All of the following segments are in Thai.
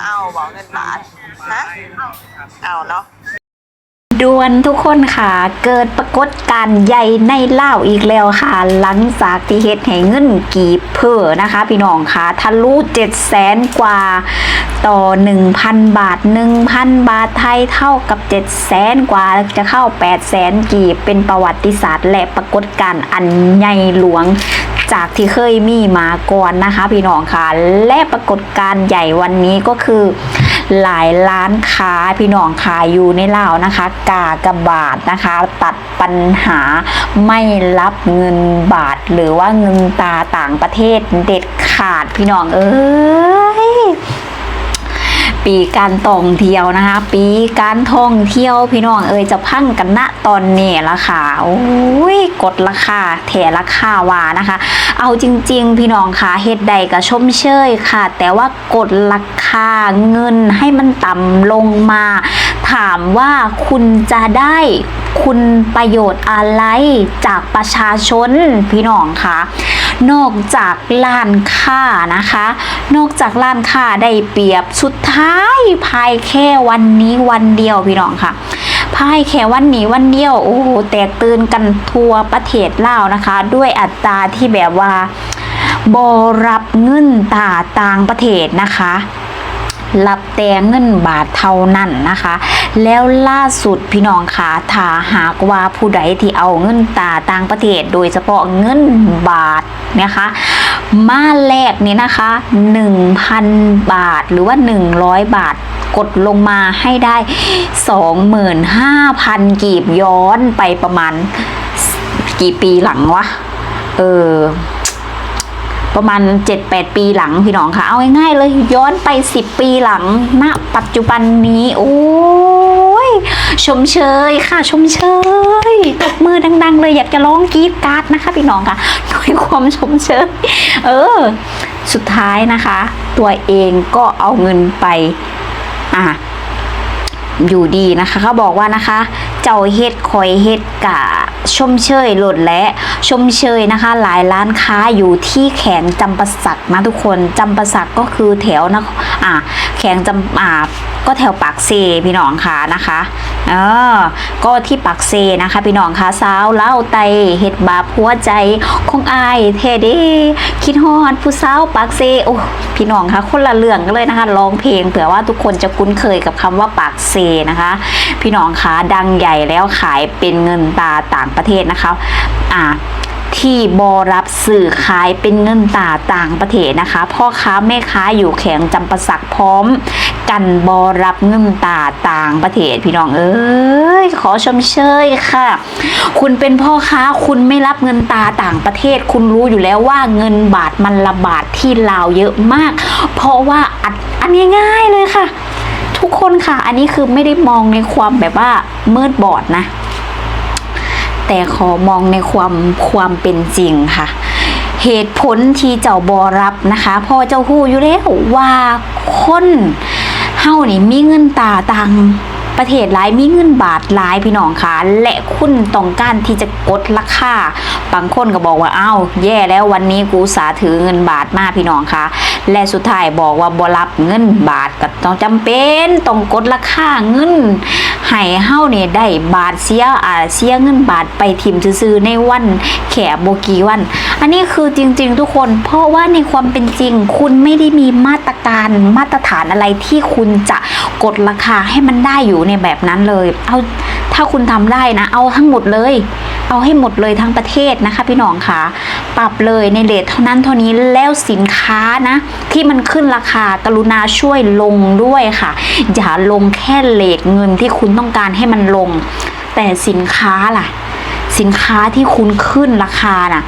เอาบอกเงินบาท ฮะ เอาเนาะ ด่วนทุกคนค่ะ เกิดปรากฏการณ์ใหญ่ในเล่าอีกแล้วค่ะ หลังจากที่เฮ็ดให้เงินกีบเพอนะคะ พี่น้องค่ะทะลุ7 0 0แสนกว่าต่อ 1,000 บาท 1,000 บาทไทยเท่ากับ 7 0 0แสนกว่าจะเข้า 8 0 0แสนกีบเป็นประวัติศาสตร์และปรากฏการณ์อันใหญ่หลวงจากที่เคยมีมาก่อนนะคะ พี่น้องค่ะและปรากฏการณ์ใหญ่วันนี้ก็คือ หลายร้านค้าพี่น้องขายอยู่ในลาวนะคะ กากบาทนะคะ ตัดปัญหาไม่รับเงินบาท หรือว่าเงินตาต่างประเทศเด็ดขาดพี่น้องเอ้ย ปีการท่องเที่ยวนะคะ ปีการท่องเที่ยวพี่น้องเอ่ยจะพังกันณตอนนี้ละค่ะโอ้ยกดราคาแถราคาว่านะคะ เอาจริง ๆ พี่น้องค่ะเฮ็ดใดก็ชมเชยค่ะ แต่ว่ากดราคาเงินให้มันต่ำลงมา ถามว่าคุณจะได้คุณประโยชน์อะไรจากประชาชนพี่น้องคะนอกจากร้านค้านะคะ นอกจากร้านค้าได้เปรียบสุดท้ายภายแค่วันนี้วันเดียวพี่น้องค่ะภายแค่วันนี้วันเดียวโอ้โหแตกตื่นกันทั่วประเทศลาวนะคะ ด้วยอัตราที่แบบว่าบรับเงินตาต่างประเทศนะคะ รับแต่เงินบาทเท่านั้นนะคะ แล้วล่าสุดพี่น้องคะถ้าหากว่าผู้ใดที่เอาเงินตาต่างประเทศ โดยเฉพาะเงินบาทนะคะ มาแลกนี่นะคะ 1,000 บาทหรือว่า 100 บาทกดลงมาให้ได้ 25,000 กีบย้อนไปประมาณกี่ปีหลังวะ เออ ประมาณ 7-8 ปีหลังพี่น้องค่ะ เอาง่ายๆเลยย้อนไป 10 ปีหลังณปัจจุบันนี้โอ้ยชมเชยค่ะ ชมเชยตบมือดัง ๆ เลยอยากจะร้องกรี๊ดการ์ดนะคะพี่น้องค่ะด้วยความชมเชยเออ สุดท้ายนะคะ ตัวเองก็เอาเงินไป อะอยู่ดีนะคะเขาบอกว่านะคะ เจ้าเฮ็ดคอยเฮ็ดกะชมเชยหลดและชมเชยนะคะ หลายร้านค้าอยู่ที่แขงจำปาสักนะทุกคนจำปาสักก็คือแถวนะอ่าแขงจำอ่าก็แถวปากเซพี่น้องค่ะนะคะเออก็ที่ปากเซนะคะ พี่น้องค่ะสาวเล่าไตเฮ็ดบาปหัวใจของอายเทเดคิดฮอดผู้สาวปากเซโอ้พี่น้องค่ะคนละเรื่องกันเลยนะคะร้องเพลงเผื่อว่าทุกคนจะคุ้นเคยกับคำว่าปากเซนะคะ พี่น้องคะดังใหญ่แล้วขายเป็นเงินตาต่างประเทศนะคะอ่าที่บรับสื่อขายเป็นเงินตาต่างประเทศนะคะ พ่อค้าแม่ค้าอยู่แข็งจำปาสักพร้อม กันบรับเงินตาต่างประเทศพี่น้องเอ้ยขอชมเชยค่ะ คุณเป็นพ่อค้าคุณไม่รับเงินตาต่างประเทศ คุณรู้อยู่แล้วว่าเงินบาทมันระบาดที่ลาวเยอะมาก เพราะว่าอัดอันง่ายๆเลยค่ะ ทุกคนค่ะ อันนี้คือไม่ได้มองในความแบบว่ามืดบอดนะ แต่ขอมองในความความเป็นจริงค่ะ เหตุผลที่เจ้าบอรับนะคะพ่อเจ้าหู้อยู่แล้วว่าคนเฮานี่มีเงินตาตัง ประเทศหลายมีเงินบาทหลายพี่น้องค่ะและคุณต้องการที่จะกดราคาบางคนก็บอกว่าอ้าวแย่แล้ววันนี้กูสาถือเงินบาทมาพี่น้องค่ะ และสุดท้ายบอกว่าบ่รับเงินบาทก็ต้องจำเป็นต้องกดราคาเงินให้เฮาเนี่ยได้บาทเสียอ่าเสียเงินบาทไปทิมซื่อในวันแขบโบกีวัน อันนี้คือจริง ๆ ทุกคน เพราะว่าในความเป็นจริง คุณไม่ได้มีมาตรการมาตรฐานอะไรที่คุณจะกดราคาให้มันได้อยู่ในแบบนั้นเลย เอาถ้าคุณทำได้นะ เอาทั้งหมดเลย เอาให้หมดเลยทั้งประเทศนะคะ พี่น้องค่ะ ปรับเลยในเลทเท่านั้นเท่านี้แล้วสินค้านะ ที่มันขึ้นราคากรุณาช่วยลงด้วยค่ะ อย่าลงแค่เลทเงินที่คุณต้องการให้มันลง แต่สินค้าล่ะ สินค้าที่คุณขึ้นราคาน่ะ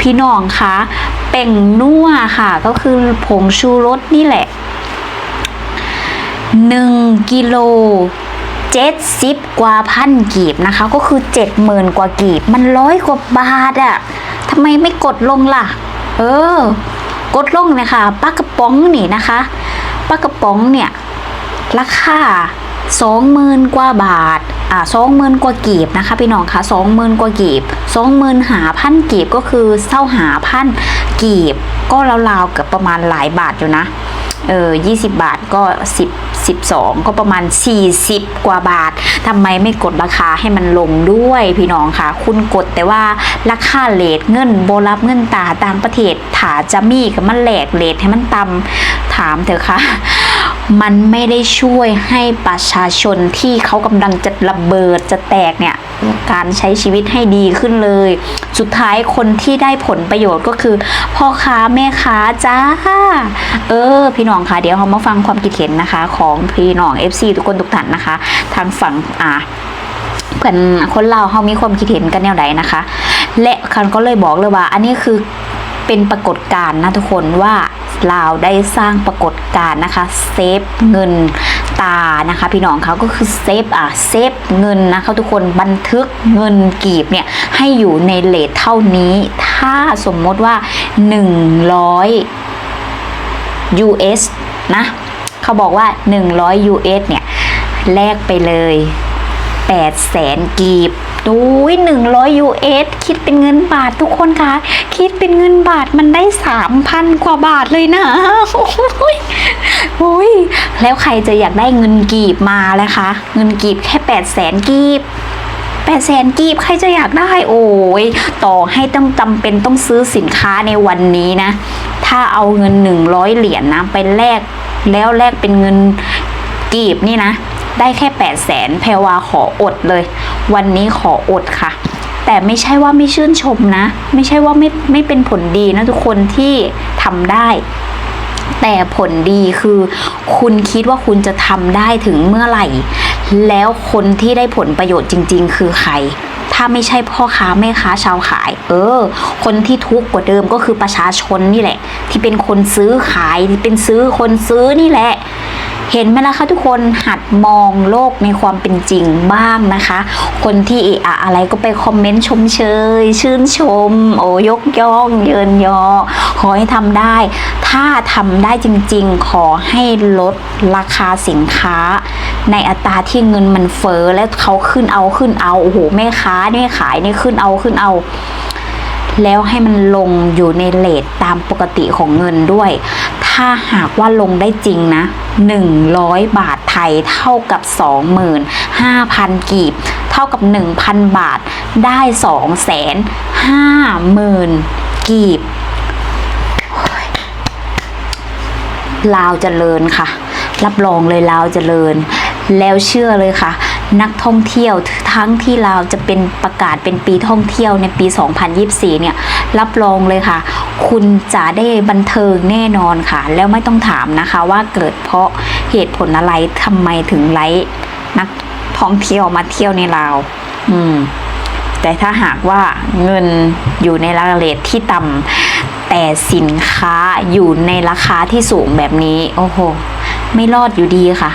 พี่น้องคะเป่งนัวค่ะ ก็คือผงชูรสนี่แหละ 1 กิโล เจ็ดสิบกว่าพันกีบนะคะ ก็คือเจ็ดหมื่นกว่ากีบ มันร้อยกว่าบาทอะทำไมไม่กดลงล่ะ เออ กดลงเลยค่ะปลากระป๋องนี่นะคะปลากระป๋องเนี่ย ราคาสองหมื่นกว่าบาท อ่าสองหมื่นกว่ากีบนะคะพี่น้องคะสองหมื่นกว่ากีบสองหมื่นหาพันกีบก็คือเศร้าหาพันกีบ ก็ราวๆเกือบประมาณหลายบาทอยู่นะ เออ20บาทก็10 12 ก็ประมาณ 40 กว่าบาททำไมไม่กดราคาให้มันลงด้วยพี่น้องค่ะ คุณกดแต่ว่าราคาเลทเงินโบรับเงินตาต่างประเทศถาจะมีกับมันแหลกเลทให้มันต่ำถามเถอะค่ะ มันไม่ได้ช่วยให้ประชาชนที่เขากำลังจะระเบิดจะแตกเนี่ยการใช้ชีวิตให้ดีขึ้นเลย สุดท้ายคนที่ได้ผลประโยชน์ก็คือ พ่อค้าแม่ค้าจ้า เออ พี่น้องคะเดี๋ยวเรามาฟังความคิดเห็นนะคะ ของพี่น้อง FC ทุกคนทุกท่านนะคะ ทางฝั่งอ่าเพื่อนคนเราวเขามีความคิดเห็นกันแนวใดนะคะ และคันก็เลยบอกเลยว่า อันนี้คือ เป็นปรากฏการณ์นะทุกคนว่าลาวได้สร้างปรากฏการณ์นะคะเซฟเงินตานะคะพี่น้องเขาก็คือเซฟอะเซฟเงินนะคะทุกคนบันทึกเงินกีบเนี่ยให้อยู่ในเลทเท่านี้ ถ้าสมมติว่า 100 US นะเขาบอกว่า 100 US เนี่ยแลกไปเลย8แสนกีบ ดูย100 US คิดเป็นเงินบาททุกคนคะคิดเป็นเงินบาทมันได้3,000กว่าบาทเลยนะโอ้ยโอ้ยแล้วใครจะอยากได้เงินกีบมาเลยคะ เงินกีบแค่8แสนกีบแปดแสนกีบใครจะอยากได้โอ้ยต่อให้ต้องจำเป็นต้องซื้อสินค้าในวันนี้นะ ถ้าเอาเงินหนึ่งร้อยเหรียญนะไปแลกแล้วแลกเป็นเงินกีบนี่นะ ได้แค่แปดแสนแพรวาขออดเลย วันนี้ขออดค่ะ แต่ไม่ใช่ว่าไม่ชื่นชมนะ ไม่ใช่ว่าไม่ไม่เป็นผลดีนะทุกคนที่ทำได้ แต่ผลดีคือ คุณคิดว่าคุณจะทำได้ถึงเมื่อไหร่ แล้วคนที่ได้ผลประโยชน์จริง ๆ คือใครถ้าไม่ใช่พ่อค้าแม่ค้าชาวขาย เออ คนที่ทุกข์กว่าเดิมก็คือประชาชนนี่แหละ ที่เป็นคนซื้อขายที่เป็นซื้อคนซื้อนี่แหละ เห็นไหมล่ะคะทุกคนหัดมองโลกในความเป็นจริงบ้างนะคะ คนที่เอะอะอะไรก็ไปคอมเมนต์ชมเชย ชื่นชม โอ้ยกย่องเยินยอ ขอให้ทำได้ ถ้าทำได้จริงๆ ขอให้ลดราคาสินค้า ในอัตราที่เงินมันเฟ้อและเขาขึ้นเอาขึ้นเอาโอ้โหแม่ค้าเนี่ยขายเนี่ยขึ้นเอาขึ้นเอาแล้วให้มันลงอยู่ในเลทตามปกติของเงินด้วย ถ้าหากว่าลงได้จริงนะ 100 บาทไทยเท่ากับ 25,000 กีบ เท่ากับ 1,000 บาทได้ 250,000 กีบลาวเจริญค่ะ รับรองเลยลาวเจริญ แล้วเชื่อเลยค่ะ นักท่องเที่ยวทั้งที่ลาวจะเป็นประกาศเป็นปีท่องเที่ยวในปี 2024 เนี่ยรับรองเลยค่ะ คุณจะได้บันเทิงแน่นอนค่ะ แล้วไม่ต้องถามนะคะว่าเกิดเพราะเหตุผลอะไรทำไมถึงไล่นักท่องเที่ยวมาเที่ยวในลาว อืม แต่ถ้าหากว่าเงินอยู่ในราคาเรทที่ต่ำแต่สินค้าอยู่ในราคาที่สูงแบบนี้ โอ้โห ไม่รอดอยู่ดีค่ะ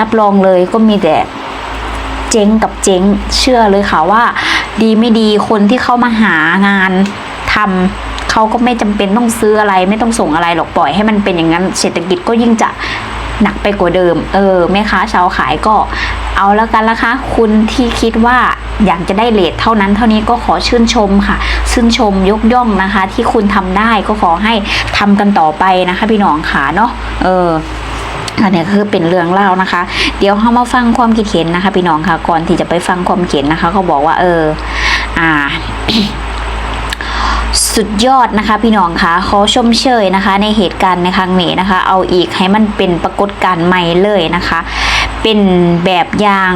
รับรองเลยก็มีแต่ เจ๊งกับเจ๊งเชื่อเลยค่ะว่า ดีไม่ดีคนที่เข้ามาหางานทำเขาก็ไม่จำเป็นต้องซื้ออะไร ไม่ต้องส่งอะไรหรอกปล่อยให้มันเป็นอย่างนั้นเศรษฐกิจก็ยิ่งจะหนักไปกว่าเดิม เออแม่ค้าชาวขายก็เอาแล้วกันละคะ คุณที่คิดว่าอยากจะได้เลทเท่านั้นเท่านี้ก็ขอชื่นชมค่ะ ชื่นชมยกย่องนะคะ ที่คุณทำได้ก็ขอให้ทำกันต่อไปนะคะ พี่น้องขาเนาะเออ อันนี้คือเป็นเรื่องเล่านะคะ เดี๋ยวเรามาฟังความคิดเห็นนะคะ พี่น้องค่ะก่อนที่จะไปฟังความเขียนนะคะเขาบอกว่า เออ อ่าสุดยอดนะคะพี่น้องคะขอชมเชยนะคะ ในเหตุการณ์ในครั้งนี้นะคะ เอาอีกให้มันเป็นปรากฏการณ์ใหม่เลยนะคะ เป็นแบบอย่าง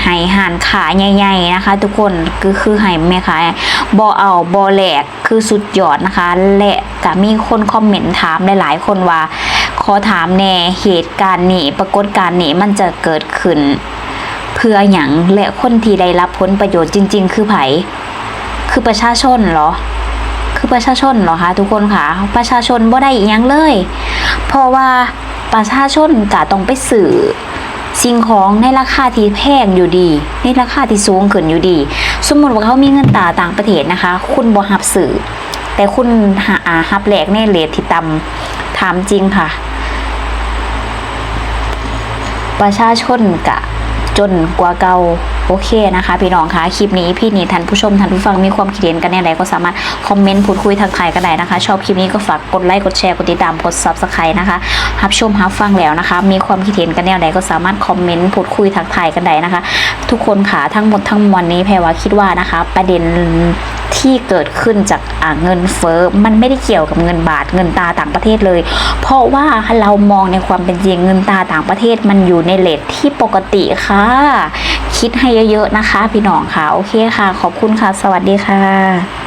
ไหหันขาใหญ่ๆนะคะ ทุกคนคือคือไหแม่ขายบอเอาบอแหลกคือสุดยอดนะคะ และก็มีคนคอมเมนต์ถามหลายๆคนว่า อถามแน่เหตุการณ์นี้ปรากฏการณ์นี้มันจะเกิดขึ้น เพื่ออย่างและคนที่ได้รับผลประโยชน์จริง ๆ คือไผคือประชาชนเหรอ คือประชาชนเหรอคะทุกคนค่ะประชาชนบ่ได้อีหยังเลย เพราะว่าประชาชนกะต้องไปสื่อสิ่งของในราคาที่แพงอยู่ดี ในราคาที่สูงขึ้นอยู่ดี สมมติว่าเขามีเงินตราต่างประเทศนะคะ คุณบ่หับสื่อ แต่คุณหาอาหับแหลกในเลทที่ต่ำถามจริงค่ะ ประชาชนกะจนกว่าเก่าโอเคนะคะพี่น้องคะคลิปนี้พี่นี่ท่านผู้ชมท่านผู้ฟังมีความคิดเห็นกันอย่างไรก็สามารถคอมเมนต์พูดคุยทางไทายกันได้นะคะ ชอบคลิปนี้ก็ฝากกดไลค์กดแชร์กดติดตามกด subscribe นะคะรับชมรับฟังแล้วนะคะ มีความคิดเห็นกันอย่างไรก็สามารถคอมเมนต์พูดคุยทางไทายกันได้นะคะ ทุกคนค่ะทั้งหมดทั้งมวลนี้แพรว่าคิดว่านะคะ ประเด็น ที่เกิดขึ้นจากเงินเฟ้อมันไม่ได้เกี่ยวกับเงินบาทเงินตาต่างประเทศเลย เพราะว่าเรามองในความเป็นจริงเงินตาต่างประเทศมันอยู่ในเลทที่ปกติค่ะ คิดให้เยอะๆนะคะ พี่น้องค่ะ โอเคค่ะ ขอบคุณค่ะ สวัสดีค่ะ